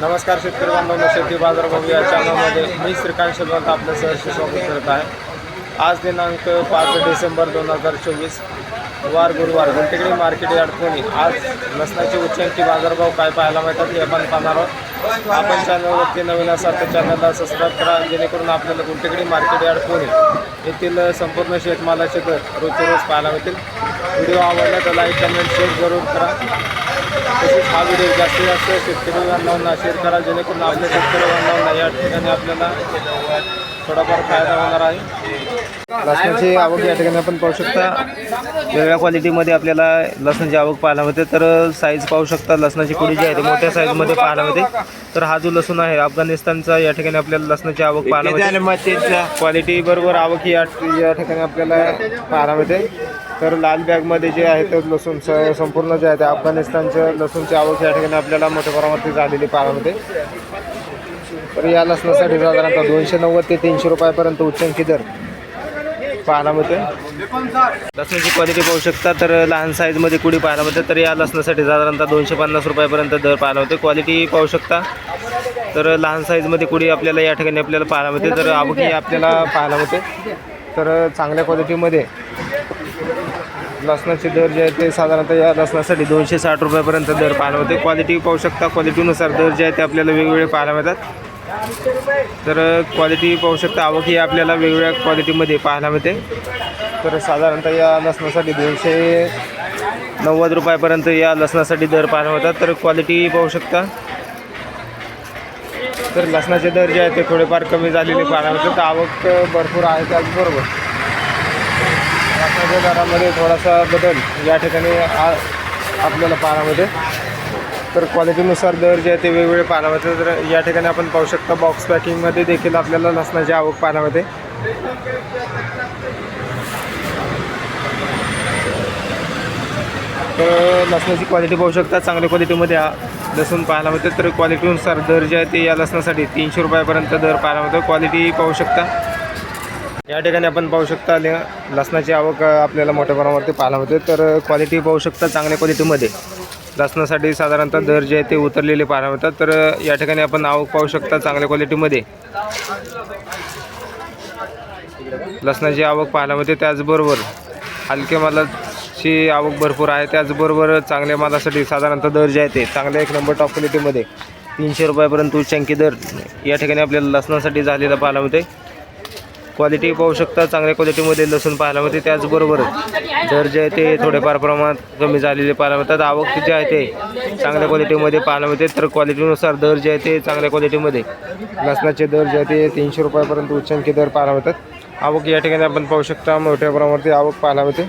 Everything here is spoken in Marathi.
नमस्कार शेतकरी बांधवांनो शेती बाजार बघू या चॅनलमध्ये मी श्रीकांत शिलवंत आपलं सहर्ष स्वागत करत आहे. आज दिनांक पाच डिसेंबर दोन हजार चोवीस वार गुरुवार घंटेकडे मार्केट यार्ड पुणे आज लसणाचे उच्चांकी बाजारभाव काय पाहायला मिळतात हे आपण पाहणार आहोत. आपण चॅनलवरती नवीन असाल तर चॅनलला सबस्क्राईब करा जेणेकरून आपल्याला गुंटेकडी मार्केट यार्ड पुणे येथील संपूर्ण शेतमालाचे दर रोजचे रोज पाहायला मिळतील. व्हिडिओ आवडला तर लाईक कमेंट शेअर जरूर करा. तसेच हा व्हिडिओ जास्तीत जास्त शेतकरी बांधवांना शेअर करा जेणेकरून आपल्या शेतकरी बांधवांना या ठिकाणी आपल्याला थोडाफार फायदा होणार आहे. लसणाची आवक या ठिकाणी आपण पाहू शकता. वेगळ्या क्वालिटीमध्ये आपल्याला लसणाची आवक पाहायला मिळते. तर साईज पाहू शकता लसणाची कुडी जी आहे ती मोठ्या साईजमध्ये पाहायला मिळते. तर हा जो लसूण आहे अफगाणिस्तानचा या ठिकाणी आपल्याला लसणाची आवक पाहायला मिळते. क्वालिटी बरोबर आवक ही या या ठिकाणी आपल्याला पाहायला मिळते. तर लाल बॅगमध्ये जे आहे तर लसूण संपूर्ण जे आहे ते अफगाणिस्तानचं लसूणची आवक या ठिकाणी आपल्याला मोठ्या प्रमाणात झालेली पाहायला तर या लसणासाठी साधारणतः दोनशे नव्वद ते तीनशे रुपयापर्यंत उच्चांकी दर पाहायला मिळते. लसणाची क्वालिटी पाहू शकता तर लहान साईजमध्ये कुडी पाहायला मिळते. तर या लसणासाठी साधारणतः दोनशे पन्नास रुपयापर्यंत दर पाहायला मिळते. क्वालिटी पाहू शकता. तर लहान साईजमध्ये कुडी आपल्याला या ठिकाणी आपल्याला पाहायला मिळते. तर आवकी आपल्याला पाहायला मिळते. तर चांगल्या क्वालिटीमध्ये लसणाचे दर जे आहे ते साधारणतः या लसणासाठी दोनशे साठ रुपयापर्यंत दर पाहायला मिळते. क्वालिटी पाहू शकता क्वालिटीनुसार दर जे आहे ते आपल्याला वेगवेगळे पाहायला मिळतात. तर क्वालिटी पाहू शकता आवक ही आपल्याला वेगवेगळ्या क्वालिटीमध्ये पाहायला मिळते. तर साधारणतः या लसणासाठी दोनशे नव्वद रुपयापर्यंत या लसणासाठी दर पाहायला मिळतात. तर क्वालिटी पाहू शकता. तर लसणाचे दर जे आहे ते थोडेफार कमी झालेले पाहायला मिळतात. आवक भरपूर आहे त्याचबरोबर. दरामध्ये थोडासा बदल या ठिकाणी आ आपल्याला पानामध्ये तर क्वालिटीनुसार दर जे आहे ते वेगवेगळे पानामध्ये तर या ठिकाणी आपण पाहू शकता बॉक्स पॅकिंगमध्ये देखील आपल्याला लसणाची आवक पानामध्ये तर लसणाची क्वालिटी पाहू शकता. चांगल्या क्वालिटीमध्ये लसून लसूण पाहायला मिळते. तर क्वालिटीनुसार दर जे आहे ते या लसणासाठी तीनशे रुपयापर्यंत दर पाहायला मिळतो. क्वालिटी पाहू शकता. या ठिकाणी आपण पाहू शकता ल- लसणाची आवक आपल्याला मोठ्या प्रमाणावरती पाहायला मिळते. तर क्वालिटी पाहू शकता चांगल्या क्वालिटीमध्ये लसणासाठी साधारणतः दर जे आहे ते उतरलेले पाहायला मिळतात. तर या ठिकाणी आपण आवक पाहू शकता चांगल्या क्वालिटीमध्ये लसणाची आवक पाहायला मिळते त्याचबरोबर हलक्या मालाची आवक भरपूर आहे. त्याचबरोबर चांगल्या मालासाठी साधारणतः दर जे आहे ते चांगल्या एक नंबर टॉप क्वालिटीमध्ये तीनशे रुपयापर्यंत उच्चांकी दर या ठिकाणी आपल्याला लसणासाठी झालेला पाहायला मिळते. क्वालिटी पाहू शकता चांगल्या क्वालिटीमध्ये लसूण पाहायला मिळते त्याचबरोबर दर जे आहे ते थोडेफार प्रमाणात कमी झालेले पाहायला मिळतात. आवक जे आहे ते चांगल्या क्वालिटीमध्ये पाहायला मिळते. तर क्वालिटीनुसार दर जे आहे ते चांगल्या क्वालिटीमध्ये लसणाचे दर जे आहे ते तीनशे रुपयापर्यंत उच्चांकी दर पाहायला मिळतात. आवक या ठिकाणी आपण पाहू शकता मोठ्या प्रमाणावरती आवक पाहायला मिळते.